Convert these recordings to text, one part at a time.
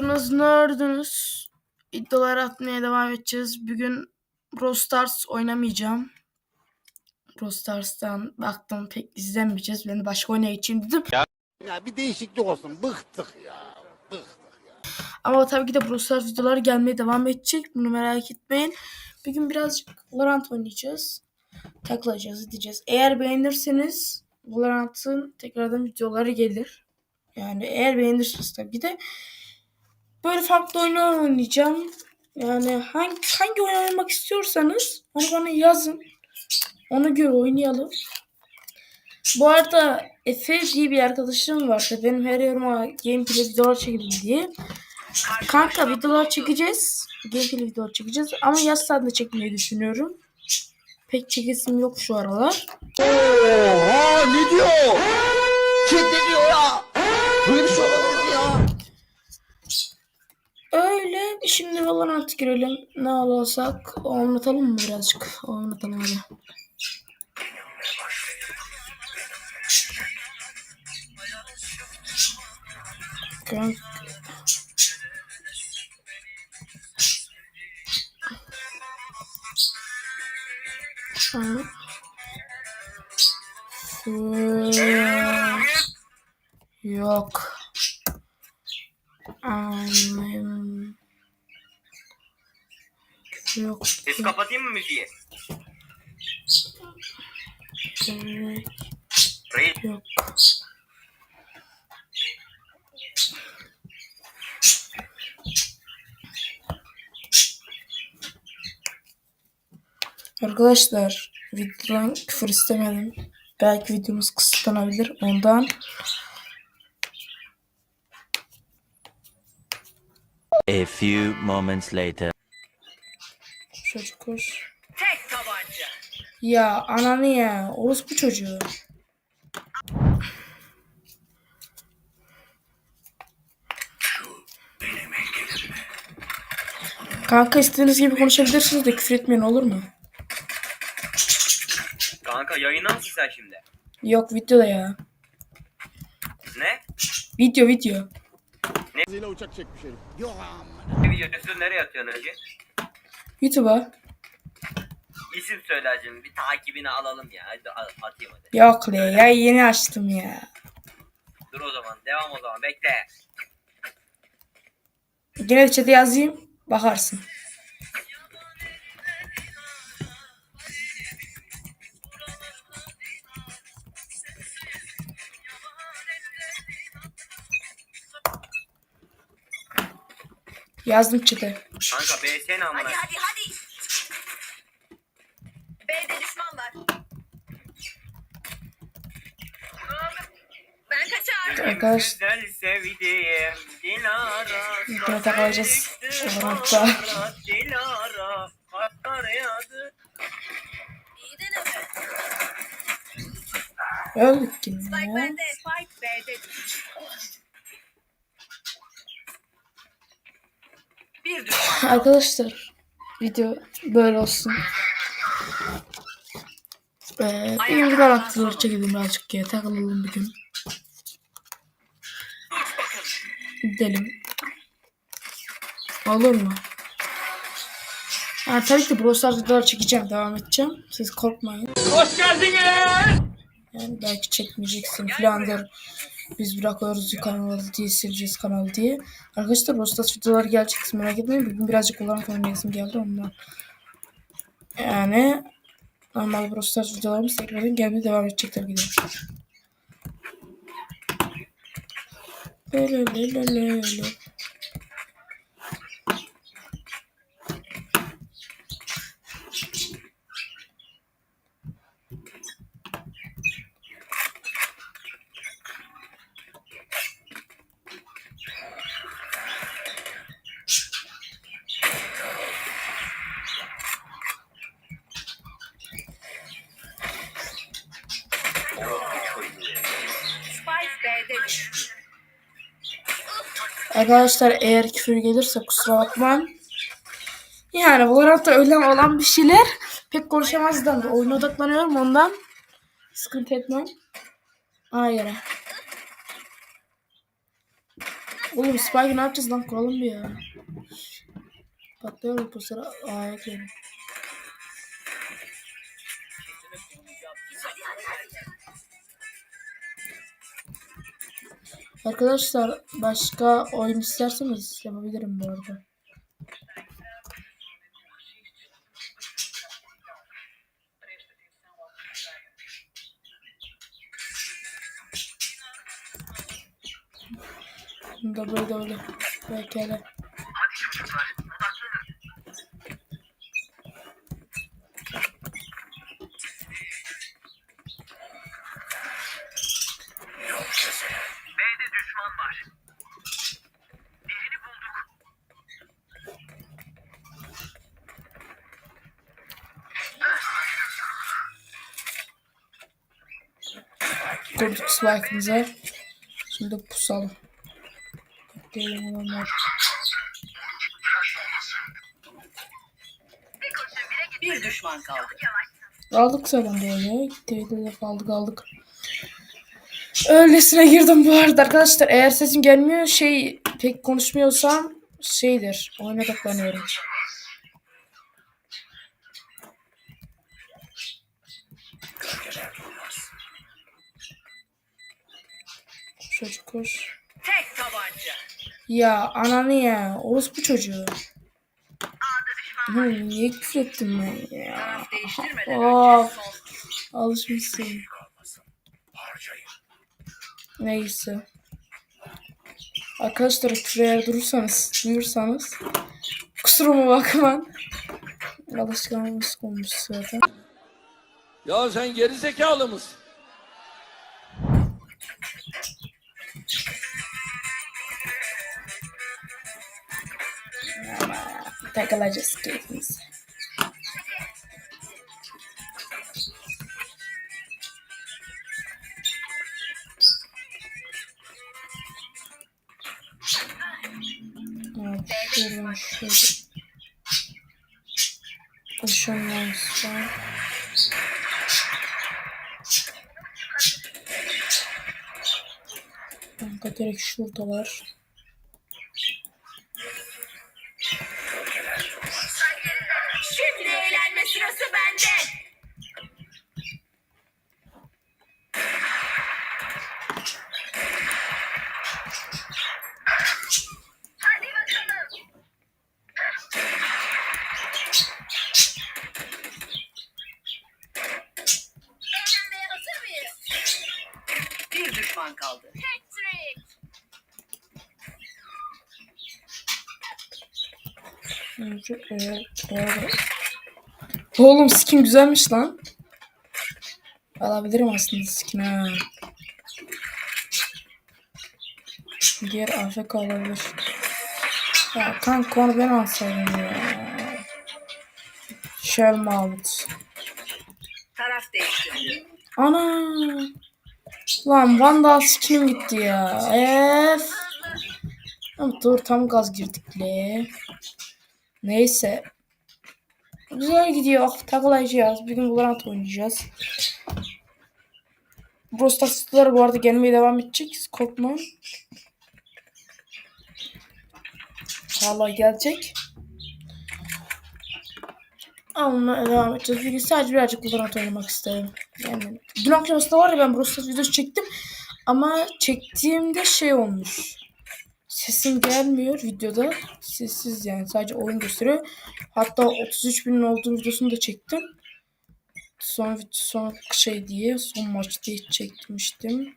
yaptınız? Ne ördünüz? İddialar atmaya devam edeceğiz. Bugün Brawl Stars oynamayacağım. Brawl Stars'tan baktım pek izlemeyeceğiz. Ben de başka oyuna geçeyim dedim. Ya bir değişiklik olsun. Bıktık ya. Bıktık. Ama tabii ki de Brawl Stars videoları gelmeye devam edecek. Bunu merak etmeyin. Bugün birazcık Valorant oynayacağız. Takılacağız, edeceğiz. Eğer beğenirseniz Valorant'ın tekrardan videoları gelir. Yani eğer beğenirseniz tabii ki de böyle farklı oyunlar oynayacağım. Yani hangi hangi oyun oynamak istiyorsanız onu bana yazın. Ona göre oynayalım. Bu arada Efe diye bir arkadaşım vardı. Benim her yoruma gameplay videolar çekelim diye. Kanka videolar çekeceğiz. Gameplay videolar çekeceğiz. Ama yaz saatinde çekmeyi düşünüyorum. Pek çekesim yok şu aralar. Oha ne diyor? Kim ne diyor ya? Böyle bir şey. Öyle. Şimdi Valorant girelim. Ne alırsak anlatalım mı birazcık? Anlatalım hadi. Kanka. Hı. Yok. Anlayayım. Yok. Ses kapatayım mı müziği? gerek Reis Yok. Arkadaşlar videodan küfür istemedim. Belki videomuz kısıtlanabilir. Ondan A few moments later. çocuk koş. tek tabanca. Ya ananı ya. Orospu çocuğu. Kanka istediğiniz gibi konuşabilirsiniz de küfür etmeyin olur mu? Kanka yayına mısın sen şimdi? Yok videoda ya. Ne? Video video. Zile uçak çekmiş herif. Yok amma. Ne videosu nereye atıyorsun önce? YouTube'a. İsim söyle hacım. Bir takibini alalım ya. Hadi a- atayım hadi. Yok le ya yeni açtım ya. Dur o zaman. Devam o zaman. Bekle. Gene chat'e yazayım. Bakarsın. Yazdım chat'e. Kanka BSN amına. Hadi hadi hadi. B'de düşman var. Ben kaçar. Arkadaş- Güzel sevdiğim Dilara. Yukarı takılacağız. Valorant'ta. Dilara. Kar yağdı. İyi deneme. Öldük Spike ya. bende. Spike B'de. Bir düşman. Arkadaşlar video böyle olsun. Ee, Valorant videoları çekelim birazcık ya. Takılalım bir gün. Gidelim. Olur mu? Ha, tabii ki Brawl Stars videoları çekeceğim. Devam edeceğim. Siz korkmayın. Hoş geldiniz. Yani belki çekmeyeceksin filandır. Biz bırakıyoruz kanalı diye sileceğiz kanalı diye. Arkadaşlar Brawl Stars videoları gelecek merak etmeyin. Bugün birazcık olan oynayasım geldi ondan. Yani normal Brawl Stars videolarımız tekrardan gelmeye devam edecek tabii ki böyle. Spike B'de. Arkadaşlar eğer küfür gelirse kusura bakmayın. Yani bu arada öyle olan bir şeyler pek konuşamazdan da oyuna odaklanıyorum ondan. Sıkıntı etmem. Göre. Oğlum Spike'ı ne yapacağız lan? Kuralım bir ya. Patlıyorum bu sıra. A'ya girelim. Arkadaşlar başka oyun isterseniz yapabilirim bu arada. Bunda böyle öyle. Belki hele. Kurduk spike'ımıza. Şimdi pusalım. Bekleyelim adamlar. Bir düşman kaldı. Aldık zaten böyle. Gitti defa aldık aldık. Öylesine girdim bu arada arkadaşlar. Eğer sesim gelmiyor şey pek konuşmuyorsam şeydir. Oyuna odaklanıyorum. Çocuk koş. Tek tabanca. Ya ananı ya. Orospu çocuğu. Hı, niye küfür ettim ben ya? Of. Alışmışsın. Neyse. Arkadaşlar şuraya durursanız, duyursanız kusuruma bakmayın. Alışkanlığımız olmuş zaten. Ya sen geri zekalı mısın? Takılacağız keyfimize. Evet, şuradan şöyle. Işınlan sonra. Kanka direkt şuradalar. Düşman kaldı. Patrick. Önce eğer eğer... Oğlum skin güzelmiş lan. Alabilirim aslında skin ha. Diğer AFK olabilir. Ya kanka onu ben alsaydım ya. Shell Mahmut. Taraf değiştirdi. Ana. Lan Vandal skinim gitti ya. Ef. Dur tam gaz girdik le. Neyse. Güzel gidiyor. Takılacağız. Bir gün Valorant oynayacağız. Brawl Stars videoları bu arada gelmeye devam edecek. Siz korkmayın. Hala gelecek. Ama devam edeceğiz. Bugün sadece birazcık Valorant oynamak isterim. Yani dün akşamüstü var ya ben Brawl Stars videosu çektim. Ama çektiğimde şey olmuş. Sesim gelmiyor videoda. Sessiz yani sadece oyun gösteriyor. Hatta 33 binin olduğu videosunu da çektim. Son, son şey diye son maç diye çekmiştim.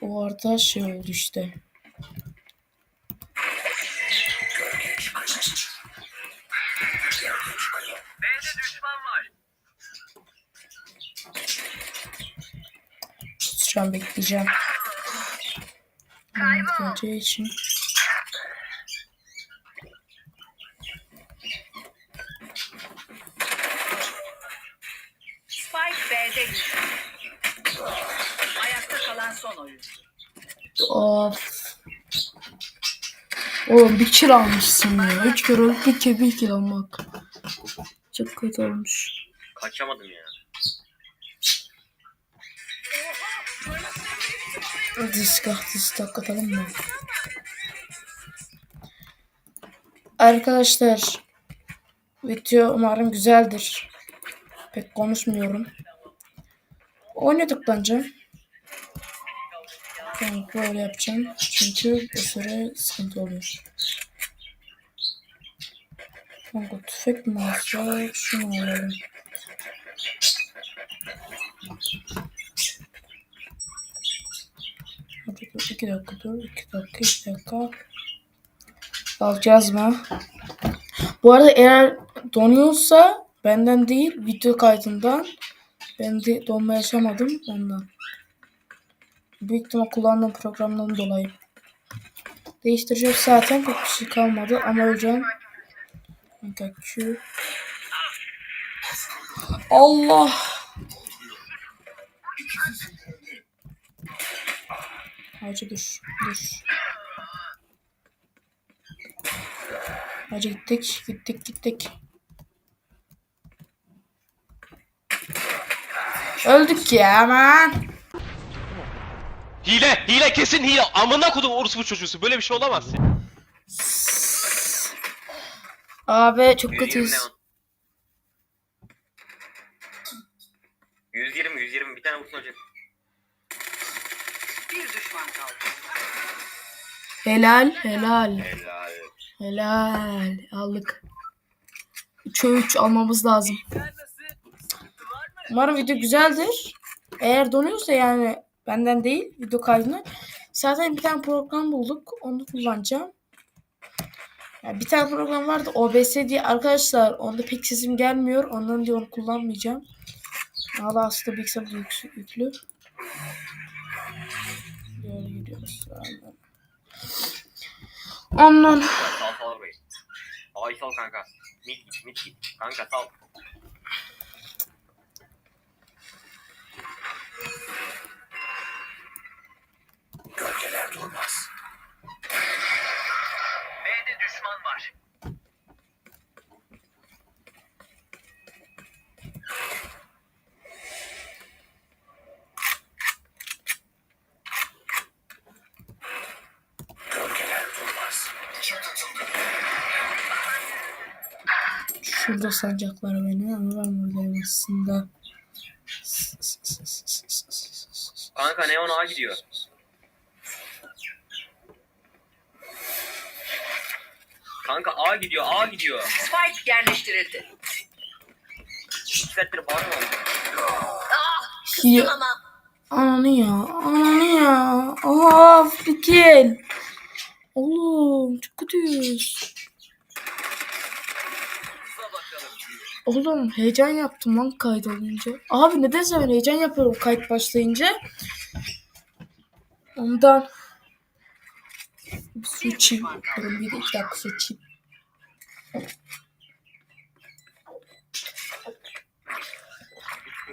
O arada şey oldu işte. Tutacağım bekleyeceğim. Geleceği için. Spike B'de. Ayakta kalan son oyuncu. Of. Oğlum bir kill almışsın ya. Üç kere öldük bir kere bir kill almak. Çok kötü olmuş. Kaçamadım ya. Diskah distak atalım mı? Arkadaşlar video umarım güzeldir. Pek konuşmuyorum. Oynadık bence. Ben böyle yapacağım. Çünkü bu süre sıkıntı oluyor. Kanka tüfek mi alsak? Şunu alalım. Hadi dur, iki dakika dur. iki dakika, iki dakika. Alacağız mı? Bu arada eğer donuyorsa benden değil video kaydından. Ben de donma yaşamadım ondan. Büyük ihtimal kullandığım programdan dolayı. Değiştireceğiz zaten çok bir şey kalmadı ama hocam. Q. Allah. Hacı dur dur. Hacı gittik gittik gittik. Öldük ya aman. Hile, hile kesin hile. Amına kodum orospu çocuğusu. Böyle bir şey olamaz. Abi çok 120 kötüyüz. neon. 120 120 bir tane vursun hocam. Bir düşman kaldı. Helal helal Helal. helal aldık. 3'e 3 almamız lazım. Umarım video güzeldir. Eğer donuyorsa yani benden değil video kaydını. Zaten bir tane program bulduk. Onu kullanacağım. Yani bir tane program vardı OBS diye arkadaşlar onda pek sesim gelmiyor. Ondan diye onu kullanmayacağım. Valla aslında bilgisayar yük- yüklü. Böyle gidiyoruz. Ondan Sal sal arabayı. Ay sal kanka. Mid git mid git. Kanka sal. B'de düşman var. Şurada sancaklar beni ama ben buradayım aslında. Kanka Neon A gidiyor. Kanka A gidiyor A gidiyor. Spike yerleştirildi. Saattir bağırma. Ya, ananı ya, ananı ya. Of, bir kill. Oğlum, çok kötüyüz. Oğlum heyecan yaptım lan kayıt olunca. Abi nedense ben heyecan yapıyorum kayıt başlayınca. Ondan. Bir su içeyim. Durun bir dakika su içeyim.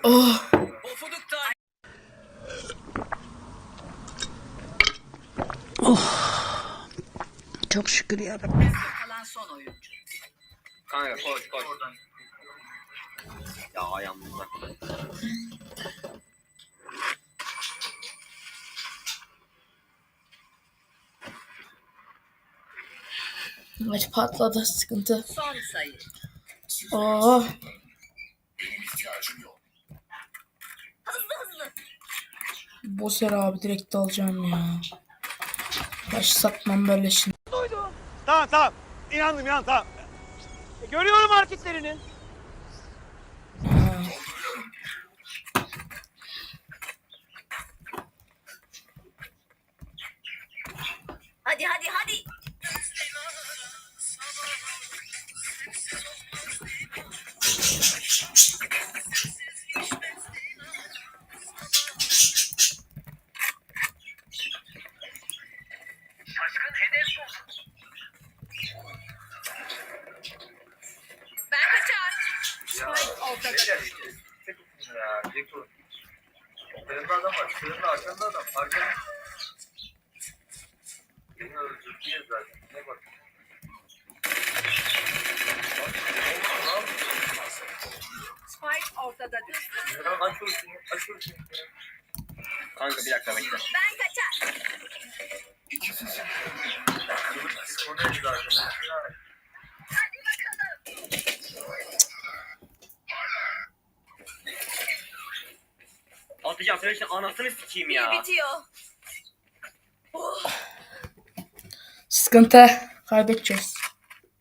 Oh. Çok şükür ya Kalan son oyuncu. Kanka koş koş. Ya ayağım uzak. Maç patladı sıkıntı. Son sayı. Oh. Boser abi direkt alacağım ya. Baş satmam böyle şimdi. Tamam tamam. İnandım inan tamam. E, görüyorum hareketlerini. Ceko. Sırında adam var. Sırında arkanda adam. Arkanda. Beni öldürdüğü zaten. Ne bak. Spike ortada düştü. Aç ultini. Aç ultini. Kanka bir dakika bekle. Ben kaçar. O neydi zaten? Atacağım senin için anasını sikeyim ya. Bitiyor. Sıkıntı. Kaybedeceğiz.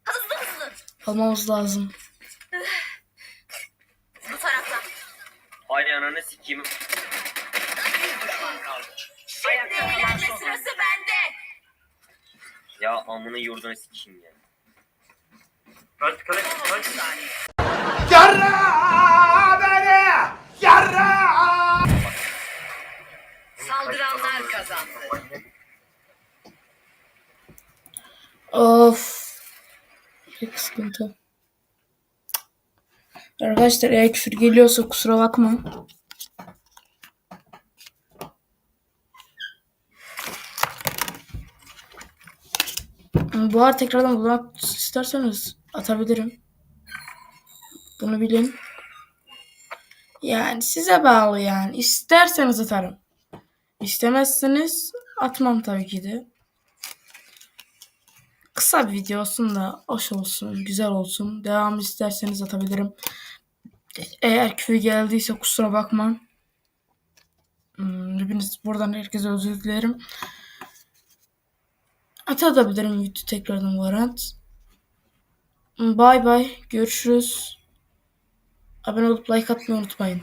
Hızlı hızlı. Almamız lazım. Bu taraftan. Ay ananı sikeyim. Şimdi eğlenme sırası bende. Ya amını yurdunu sikeyim ya. Son 30 saniye. Saldıranlar kazandı. Of. Pek sıkıntı. Arkadaşlar eğer küfür geliyorsa kusura bakma. Bu arada tekrardan bulmak isterseniz atabilirim. Bunu bilin. Yani size bağlı yani. İsterseniz atarım. İstemezseniz atmam tabii ki de. Kısa bir video olsun da hoş olsun, güzel olsun. Devam isterseniz atabilirim. Eğer küfür geldiyse kusura bakma. Hmm, Hepiniz buradan herkese özür dilerim. Atabilirim video tekrardan Varant. Bye bye. Görüşürüz. Abone olup like atmayı unutmayın.